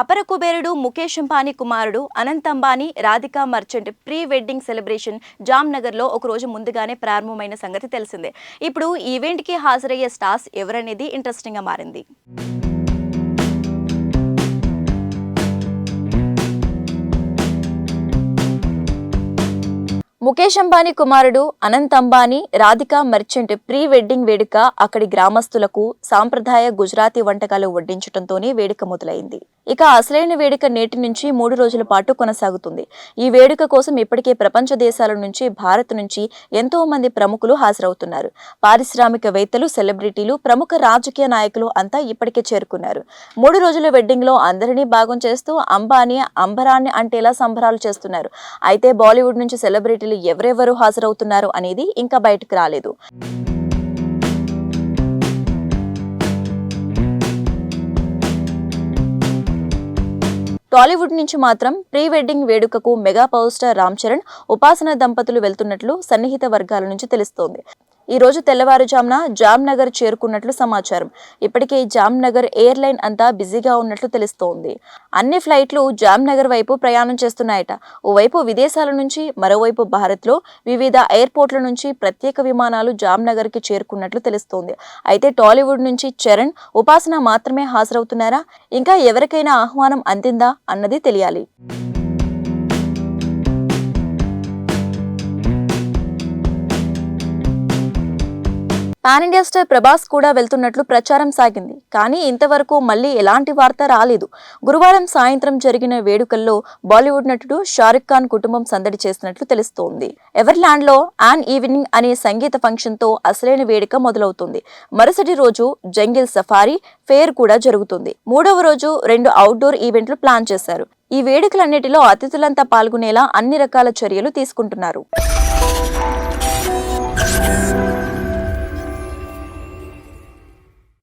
అపర కుబేరుడు ముఖేష్ అంబానీ కుమారుడు Anant Ambani Radhika Merchant pre wedding celebration జామ్నగర్లో ఒక రోజు ముందుగానే ప్రారంభమైన సంగతి తెలిసిందే. ఇప్పుడు ఈవెంట్కి ఈవెంట్కి హాజరయ్యే స్టార్స్ ఎవరనేది ఇంట్రెస్టింగ్గా మారింది. ముఖేష్ అంబానీ కుమారుడు అనంత్ అంబానీ రాధికా మర్చెంట్ ప్రీ వెడ్డింగ్ వేడుక అక్కడి గ్రామస్తులకు సాంప్రదాయ గుజరాతీ వంటకాలు వడ్డించడంతోనే వేడుక మొదలైంది. ఇక అసలైన వేడుక నేటి నుంచి మూడు రోజుల పాటు కొనసాగుతుంది. ఈ వేడుక కోసం ఇప్పటికే ప్రపంచ దేశాల నుంచి భారత్ నుంచి ఎంతో మంది ప్రముఖులు హాజరవుతున్నారు. పారిశ్రామికవేత్తలు సెలబ్రిటీలు ప్రముఖ రాజకీయ నాయకులు అంతా ఇప్పటికే చేరుకున్నారు. మూడు రోజుల వెడ్డింగ్లో అందరినీ భాగం చేస్తూ అంబానీ అంబరాన్ని అంటేలా సంబరాలు చేస్తున్నారు. అయితే బాలీవుడ్ నుంచి సెలబ్రిటీలు ఎవరెవరు హాజరవుతున్నారు అనేది ఇంకా బయటకు రాలేదు. టాలీవుడ్ నుంచి మాత్రం ప్రీ వెడ్డింగ్ వేడుకకు mega power star Ram Charan Upasana దంపతులు వెళ్తున్నట్లు సన్నిహిత వర్గాల నుంచి తెలుస్తోంది. ఈ రోజు తెల్లవారుజామున జామ్నగర్ చేరుకున్నట్లు సమాచారం. ఇప్పటికే జామ్నగర్ ఎయిర్లైన్ అంతా బిజీగా ఉన్నట్లు తెలుస్తోంది. అన్ని ఫ్లైట్లు జామ్నగర్ వైపు ప్రయాణం చేస్తున్నాయట. ఓవైపు విదేశాల నుంచి మరోవైపు భారత్లో వివిధ ఎయిర్పోర్ట్ల నుంచి ప్రత్యేక విమానాలు జామ్నగర్కి చేరుకున్నట్లు తెలుస్తోంది. అయితే టాలీవుడ్ నుంచి చరణ్ ఉపాసన మాత్రమే హాజరవుతున్నారా? ఇంకా ఎవరికైనా ఆహ్వానం అందిందా అన్నది తెలియాలి. పాన్ ఇండియా స్టార్ ప్రభాస్ కూడా వెళ్తున్నట్లు ప్రచారం సాగింది. కానీ ఇంతవరకు మళ్ళీ ఎలాంటి వార్త రాలేదు. గురువారం సాయంత్రం జరిగిన వేడుకల్లో బాలీవుడ్ నటుడు షారుఖ్ ఖాన్ కుటుంబం సందడి చేసినట్లు తెలుస్తోంది. ఎవర్లాండ్లో ఆన్ ఈవినింగ్ అనే సంగీత ఫంక్షన్తో అసలైన వేడుక మొదలవుతుంది. మరుసటి రోజు జంగిల్ సఫారీ ఫేర్ కూడా జరుగుతుంది. మూడవ రోజు రెండు అవుట్డోర్ ఈవెంట్లు ప్లాన్ చేశారు. ఈ వేడుకలన్నిటిలో అతిథులంతా పాల్గొనేలా అన్ని రకాల చర్యలు తీసుకుంటున్నారు.